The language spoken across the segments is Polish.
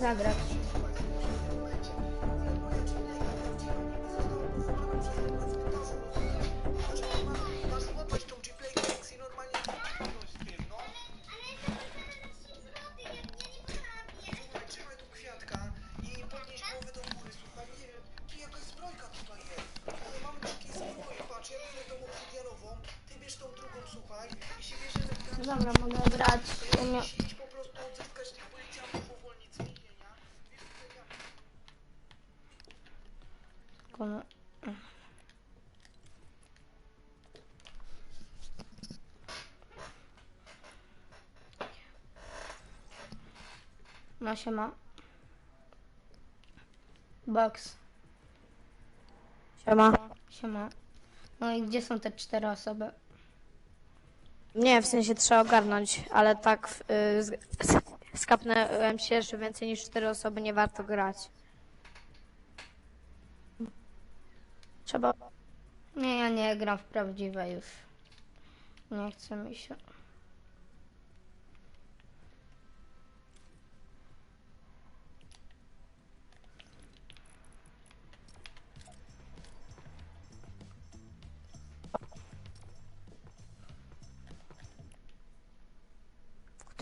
No, mogę No siema. Box. Siema. Siema. No i gdzie są te cztery osoby? Nie, w sensie trzeba ogarnąć, ale tak y, z- skapnąłem się, że więcej niż cztery osoby nie warto grać. Trzeba... Nie, ja nie gram w prawdziwe już. Nie chce mi się.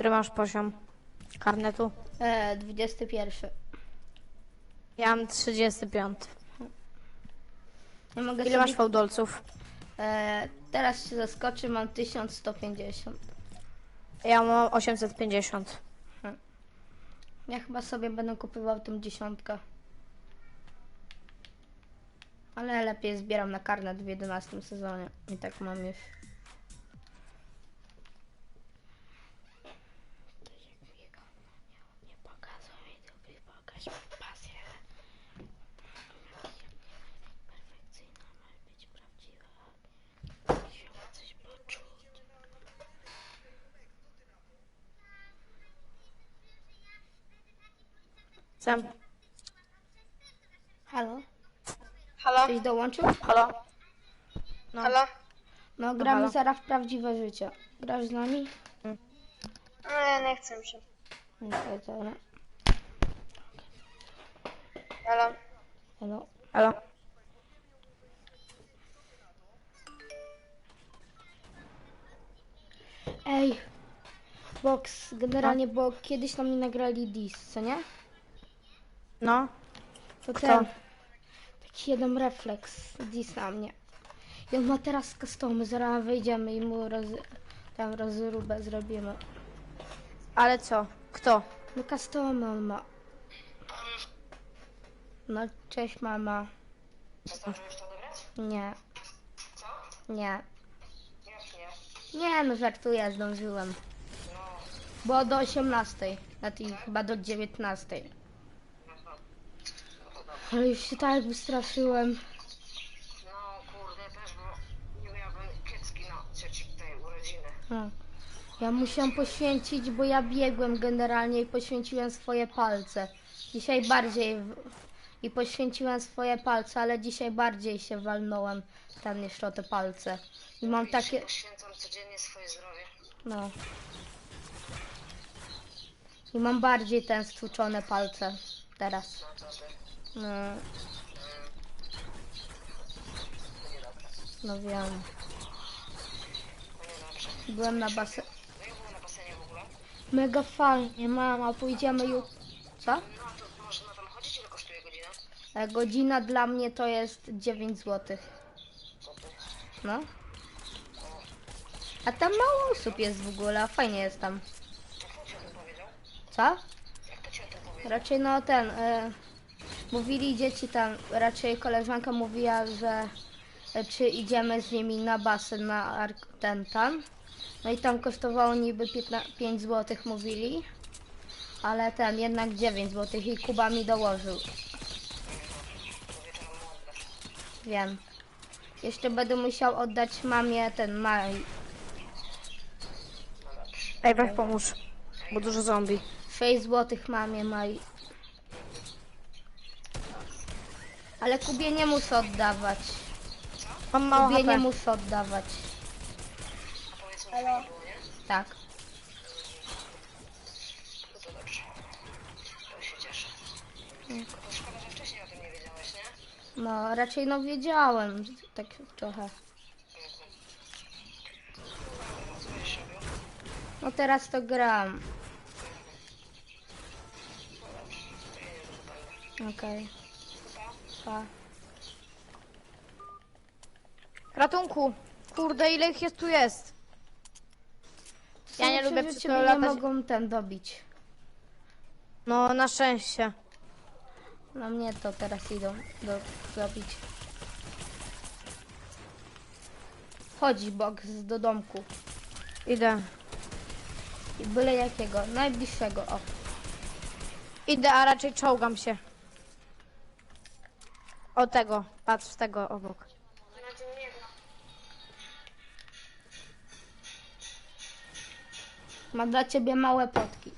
Który masz poziom karnetu? E, 21. Ja mam 35. Nie mogę Ile masz sobie... fałdolców? E, teraz się zaskoczy, mam 1150. Ja mam 850. Ja chyba sobie będę kupował tą dziesiątkę. Ale lepiej zbieram na karnet w 11 sezonie. I tak mam już. Nie pokazuj mi tu, pokaż mi pasję. Perfekcyjna ma być prawdziwa. Się coś poczuć. Sam. Halo? Halo? Ktoś dołączył? Halo? No. Halo? No, gramy halo. zaraz w prawdziwe życie. Grasz z nami? No ja nie chcę mi się. Okej, dobra. Halo? Halo? Halo? Ej! Box, generalnie, bo kiedyś tam nie nagrali dis, co nie? No? To Kto? ten. Taki jeden refleks dis na mnie. I on ma teraz customy, zaraz wyjdziemy i mu roz, tam rozróbę zrobimy. Ale co? Kto? No customy on ma. No, cześć mama. To? Nie, Co? nie. Jak nie? Nie, no żartuję, zdążyłem. No, Bo do 18, na tej chyba do 19. no, no. No to dobrze. Ale już się tak wystraszyłem. No kurde, też bo nie miałbym kiecki na trzeci tej urodziny. No. Ja musiałam poświęcić, bo ja biegłem generalnie i poświęciłem swoje palce. Dzisiaj bardziej w... i poświęciłem swoje palce, ale dzisiaj bardziej się walnąłem tam niż o te palce. I mam takie, Poświęcam codziennie swoje zdrowie. no. I mam bardziej ten stłuczone palce teraz. No. No, no wiem. Byłem na basenie. Mega fajnie, mama, pójdziemy już. Co? E, Godzina dla mnie to jest 9 zł. No. A tam mało osób jest w ogóle, a fajnie jest tam. Co? Raczej no ten. E, mówili dzieci tam, raczej koleżanka mówiła, że e, czy idziemy z nimi na basen na ten tam. No i tam kosztowało niby 15, 5 zł mówili. Ale ten jednak 9 zł i Kuba mi dołożył. Wiem. Jeszcze będę musiał oddać mamie ten maj. Ej, weź pomóż. Bo dużo zombie. 6 zł mamie maj. Ale Kubie nie muszę oddawać. Mam mało Kubie nie HP. muszę oddawać. A powiedz mi, fajnie było, nie? Tak. No to dobrze. To się cieszę. Tylko to szkoda, że wcześniej o tym nie wiedziałeś, nie? No, raczej no wiedziałem, tak trochę. No, co będziesz robił? No teraz to gram. No dobrze, to ja nie będę. Okej. Pa. Ratunku! Kurde, ile ich jest tu jest? Ja nie lubię ciebie to nie latać. mogą ten dobić. No, na szczęście. No mnie to teraz idą do, dobić. Chodź box do domku. Idę. I byle jakiego, najbliższego, o. Idę, a raczej czołgam się. O tego, patrz tego obok. Ma dla ciebie małe potki.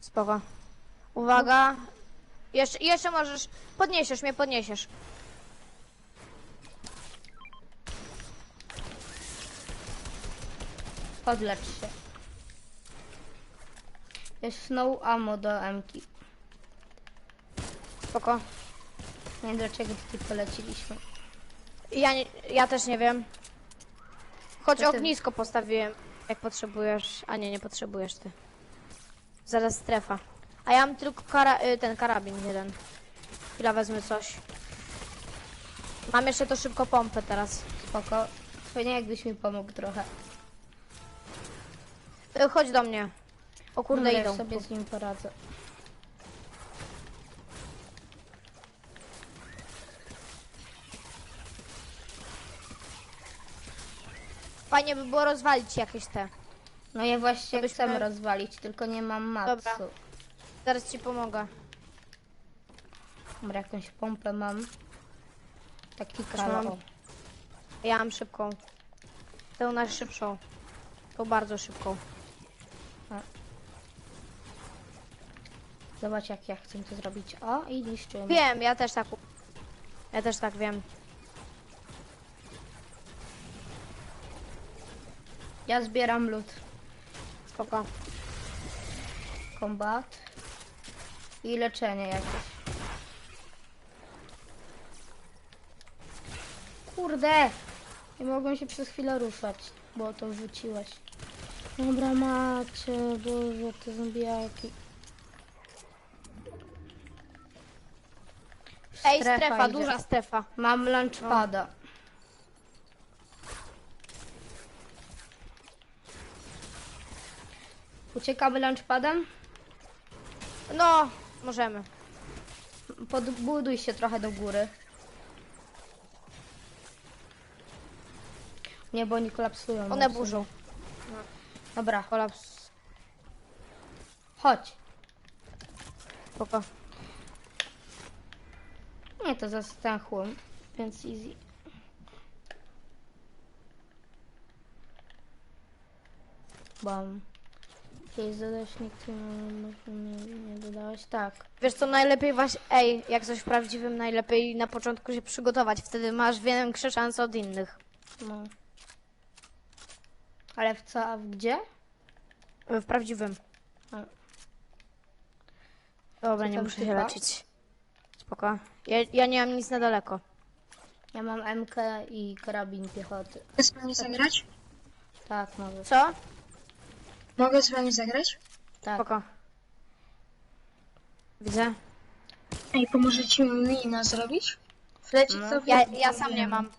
Spoko. Uwaga. Jeszcze, jeszcze możesz. Podniesiesz mnie, podniesiesz. Podlecz się. Jest no ammo do Mki. Spoko. Nie wiem dlaczego tutaj poleciliśmy. Ja, nie, ja też nie wiem. Choć ognisko postawiłem, jak potrzebujesz. A nie, nie potrzebujesz ty. Zaraz strefa. A ja mam tylko kara, y, ten karabin jeden. Chwila wezmę coś. Mam jeszcze to szybko pompę teraz. Spoko. Fajnie jakbyś mi pomógł trochę. Y, Chodź do mnie. O kurde, Dobra, idą. ja sobie z nim poradzę. Fajnie by było rozwalić jakieś te. No ja właśnie To byśmy- chcę rozwalić, tylko nie mam matsu. Dobra. Zaraz ci pomogę. Dobra, jakąś pompę mam. Taki mam. Ja mam szybką. Tę najszybszą. Tą bardzo szybką. Zobacz jak ja chcę to zrobić. O, i niszczymy. Wiem, ja też tak. Ja też tak wiem. Ja zbieram lód. Spoko. Kombat. I leczenie jakieś. Kurde! Nie mogłem się przez chwilę ruszać, bo to wrzuciłeś. Dobra macie, boże, te zombiaki. Ej, strefa, idzie. duża strefa. Mam lunchpada. Uciekamy lunchpadem? No, możemy. Podbuduj się trochę do góry. Nie, bo oni kolapsują. One mocno. burzą. Dobra, Kolaps. chodź. Spoko. Nie, to zastęchłem, więc easy. Bam. Jakieś zadaśnik, ty może nie, nie dodałeś? Tak. Wiesz co, najlepiej właśnie, ej, jak coś w prawdziwym, najlepiej na początku się przygotować, wtedy masz większe szanse od innych. No. Ale w co, a w gdzie? W prawdziwym. A. Dobra, Co nie muszę się leczyć. Spoko. Ja, ja nie mam nic na daleko. Ja mam MK i karabin piechoty. Mogę z wami zagrać? Tak, może. Co? Mogę z wami zagrać? Tak. Spoko. Widzę. Ej, pomożecie mi mina zrobić? Fleci No. to Ja, ja sam nie mam.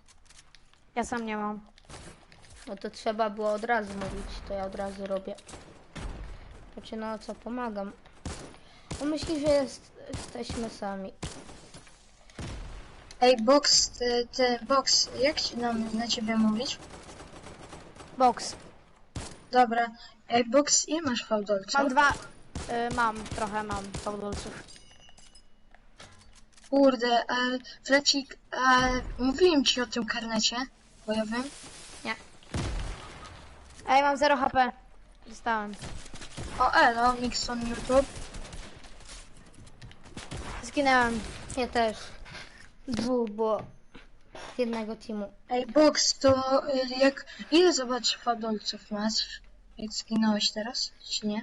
Ja sam nie mam. No to trzeba było od razu mówić, to ja od razu robię. Znaczy no co, pomagam. On myśli, że jest, jesteśmy sami. Ej, Box, ty, ty, Box, jak ci nam na ciebie mówić? Box. Dobra. Ej, Box, ile masz fałdolców? Mam dwa. Y, mam, trochę mam fałdolców. Kurde, a Flecik, a mówiłem ci o tym karnecie bojowym. Ej, mam 0 HP. Dostałem. O, elo, Mixon YouTube. Zginęłem. Ja też. Dwóch było z jednego teamu. Ej, Box, to y, jak, ile zobacz fałdolców masz? Jak zginąłeś teraz, czy nie?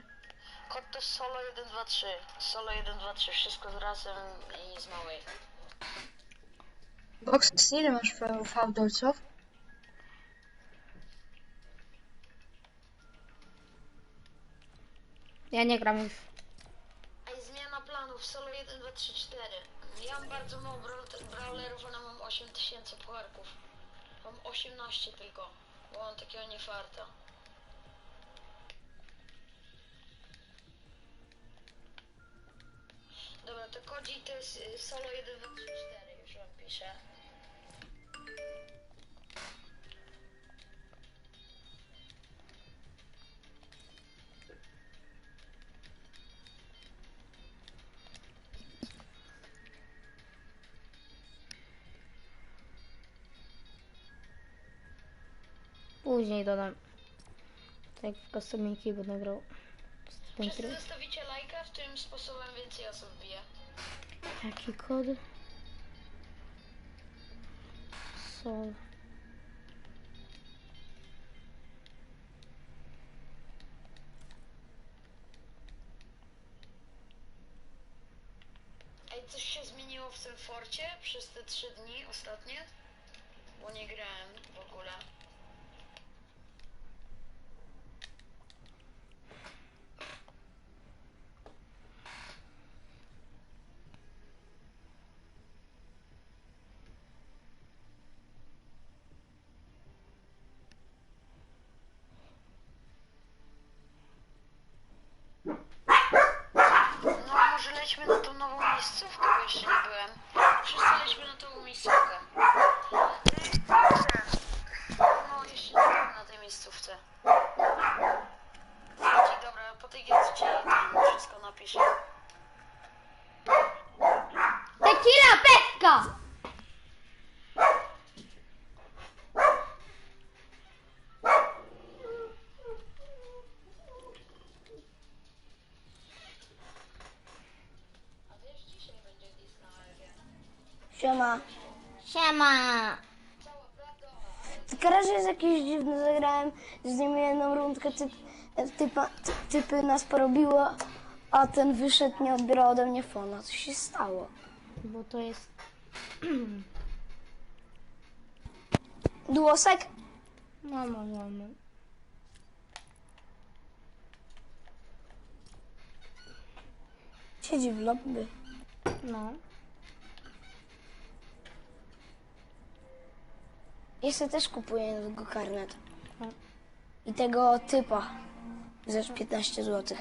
Kod to solo 1, 2, 3. Solo 1, 2, 3. Wszystko z razem i z małej. Box, ile masz fa- fałdolców? Ja nie gram już. Ej, zmiana planów. Solo 1, 2, 3, 4. Ja mam bardzo mało brawl- brawlerów, ale mam 8000 pucharków. Mam 18 tylko, bo mam takiego niefarta. Dobra, to kodzi to jest y, solo 1, 2, 3, 4. Później dodam. Tak w customiki będę grał. Tym Wszyscy tryb. zostawicie lajka, w tym sposobem więcej osób bije. Jaki kod? Sol. Ej, coś się zmieniło w tym forcie przez te 3 dni ostatnie? Bo nie grałem w ogóle. No, może lećmy na tą nową miejscówkę, bo jeszcze nie byłem. Wszyscy lećmy na tą miejscówkę. No, jeszcze nie byłem na tej miejscówce. Dzień dobra, po tej gierce ci tam wszystko napiszę. Tequila pesca! A wiesz, dzisiaj będzie disk na Elwie. Siema. Siema! Tylko razie jest jakieś dziwne, zagrałem z nimi jedną rundkę, typ, typa, ty, typy nas porobiło, a ten wyszedł, nie odbierał ode mnie fona. Co się stało? Bo to jest... Dłosek? No możemy. Siedzi w lobby. No. Jeszcze też kupuję tego karnet. Tak. I tego typa za 15 zł.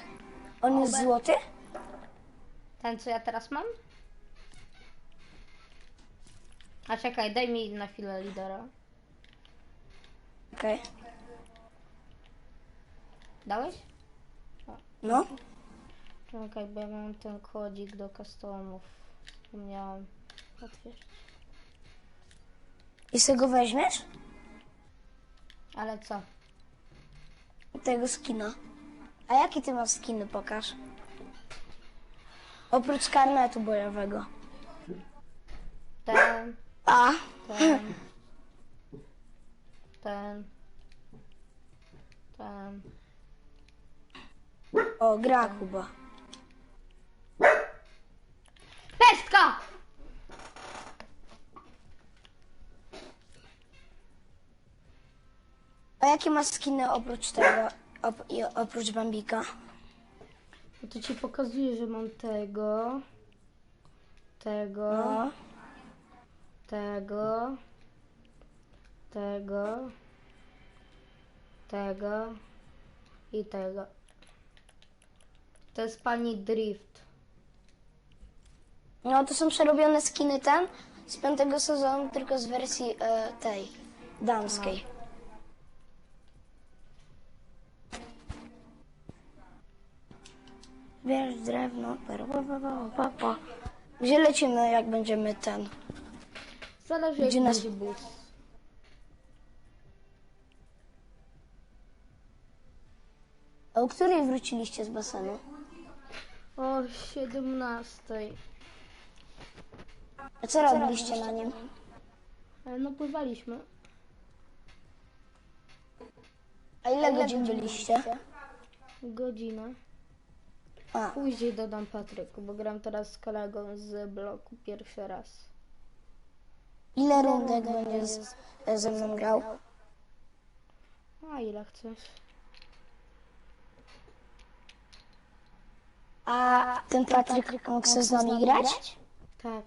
On jest złoty? Ten co ja teraz mam? A czekaj, daj mi na chwilę lidera. Okej. Dałeś? No. Czekaj, bo ja mam ten kodzik do customów. Zapomniałam. Otwierz. I z tego weźmiesz? Ale co? Tego skina. A jaki ty masz skiny, pokaż. Oprócz karnetu bojowego. Ten, A, ten. Ten. Ten. o, gra Kuba. Pestka! A jakie masz skiny oprócz tego, op, i oprócz Bambika? No to ci pokazuję, że mam tego. Tego. No. Tego. Tego. Tego. I tego. To jest pani Drift. No to są przerobione skiny ten z piątego sezonu, tylko z wersji e, tej damskiej. Bierz drewno, pa, pa, pa, pa, pa, pa. Gdzie lecimy, jak będziemy ten? Zależy jak Gdzie nas- będzie bus. A o której wróciliście z basenu? O 17. A co robiliście na nim? E, No pływaliśmy. A ile godzin byliście? Godzinę. A, Później dodam Patryku, bo gram teraz z kolegą z bloku pierwszy raz. ile rundek będzie z, ze mną grał? A ile chcesz? A ten Patryk mógł chce z nami grać? Tak.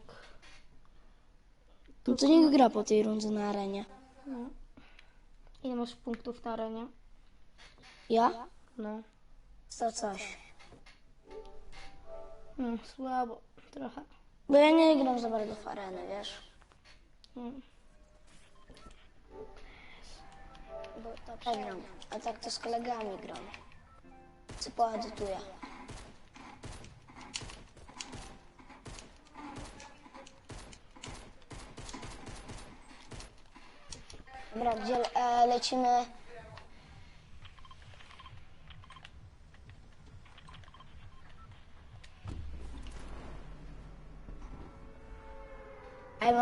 No to niech gra po tej rundzie na arenie. Ile masz punktów na arenie? Ja? No. To coś. Mm, słabo. Trochę. Bo ja nie gram za bardzo w arenę, wiesz? Mm. Bo to gram. A tak to z kolegami gram. Co poedytuję. Dobra, gdzie e, lecimy?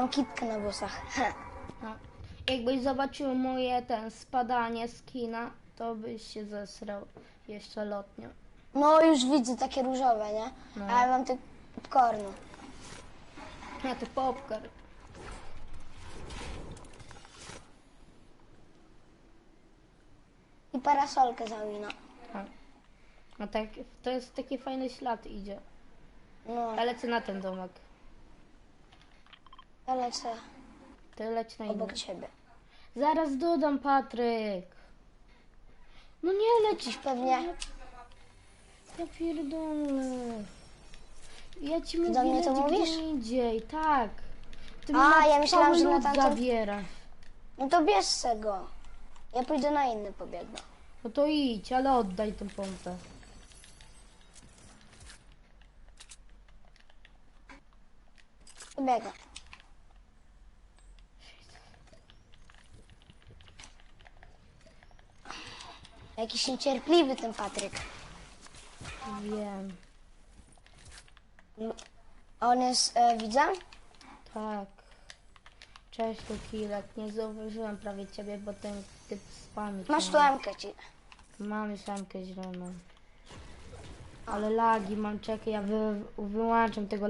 Mam kitkę na włosach. No. Jakbyś zobaczył moje ten spadanie z kina, to byś się zesrał jeszcze lotnio. No już widzę takie różowe, nie? No. A ja mam te popcornu. A to popcorn. I parasolkę za wino. A tak, to jest taki fajny ślad idzie. No, Ja lecę na ten domek. Ja lecę Ty leć na inny. obok ciebie. Zaraz dodam Patryk. No nie lecisz pewnie Ja pierdolę. Ja ci mówię, do mnie to leć mówisz? gdzie indziej, tak. Ty A, na ja myślałam, cały że na lód tamten- zabierasz. No to bierz se go. Ja pójdę na inny pobiegnę. No to idź, ale oddaj tą pompę. Pobiegnę. Jakiś niecierpliwy ten Patryk. Wiem, A on jest e, widzem? tak. Cześć tu Kilek, nie zauważyłem prawie ciebie, bo ten typ spami. Masz tu Emkę ci. Mam już Emkę zieloną. Ale lagi mam, czekaj, ja wy, wyłączam tego